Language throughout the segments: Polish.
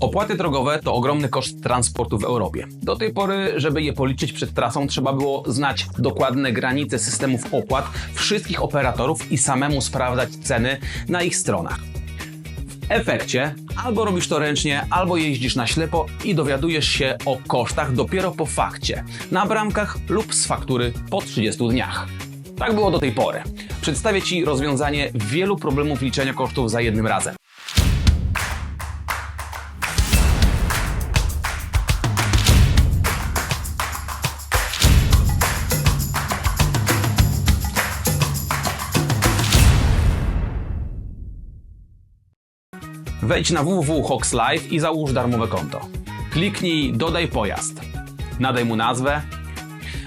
Opłaty drogowe to ogromny koszt transportu w Europie. Do tej pory, żeby je policzyć przed trasą, trzeba było znać dokładne granice systemów opłat wszystkich operatorów i samemu sprawdzać ceny na ich stronach. W efekcie albo robisz to ręcznie, albo jeździsz na ślepo i dowiadujesz się o kosztach dopiero po fakcie, na bramkach lub z faktury po 30 dniach. Tak było do tej pory. Przedstawię Ci rozwiązanie wielu problemów liczenia kosztów za jednym razem. Wejdź na www.hoxlive i załóż darmowe konto. Kliknij Dodaj pojazd. Nadaj mu nazwę.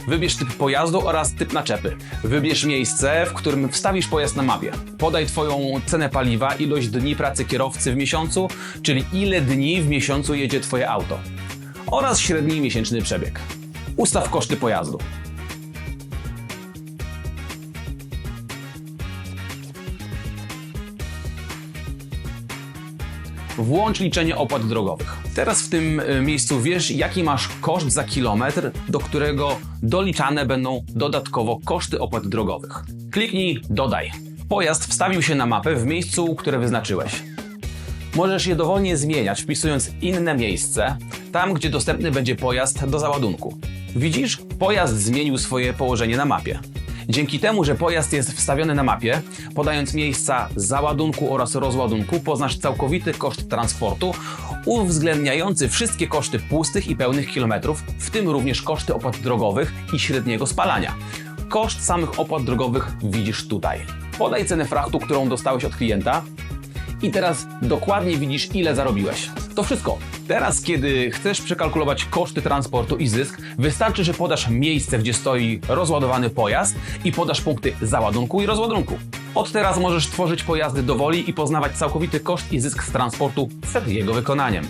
Wybierz typ pojazdu oraz typ naczepy. Wybierz miejsce, w którym wstawisz pojazd na mapie. Podaj Twoją cenę paliwa, ilość dni pracy kierowcy w miesiącu, czyli ile dni w miesiącu jedzie Twoje auto. Oraz średni miesięczny przebieg. Ustaw koszty pojazdu. Włącz liczenie opłat drogowych. Teraz w tym y, miejscu wiesz, jaki masz koszt za kilometr, do którego doliczane będą dodatkowo koszty opłat drogowych. Kliknij Dodaj. Pojazd wstawił się na mapę w miejscu, które wyznaczyłeś. Możesz je dowolnie zmieniać, wpisując inne miejsce, tam gdzie dostępny będzie pojazd do załadunku. Widzisz? Pojazd zmienił swoje położenie na mapie. Dzięki temu, że pojazd jest wstawiony na mapie, podając miejsca załadunku oraz rozładunku, poznasz całkowity koszt transportu, uwzględniający wszystkie koszty pustych i pełnych kilometrów, w tym również koszty opłat drogowych i średniego spalania. Koszt samych opłat drogowych widzisz tutaj. Podaj cenę frachtu, którą dostałeś od klienta, i teraz dokładnie widzisz, ile zarobiłeś. To wszystko. Teraz, kiedy chcesz przekalkulować koszty transportu i zysk, wystarczy, że podasz miejsce, gdzie stoi rozładowany pojazd i podasz punkty załadunku i rozładunku. Od teraz możesz tworzyć pojazdy do woli i poznawać całkowity koszt i zysk z transportu przed jego wykonaniem.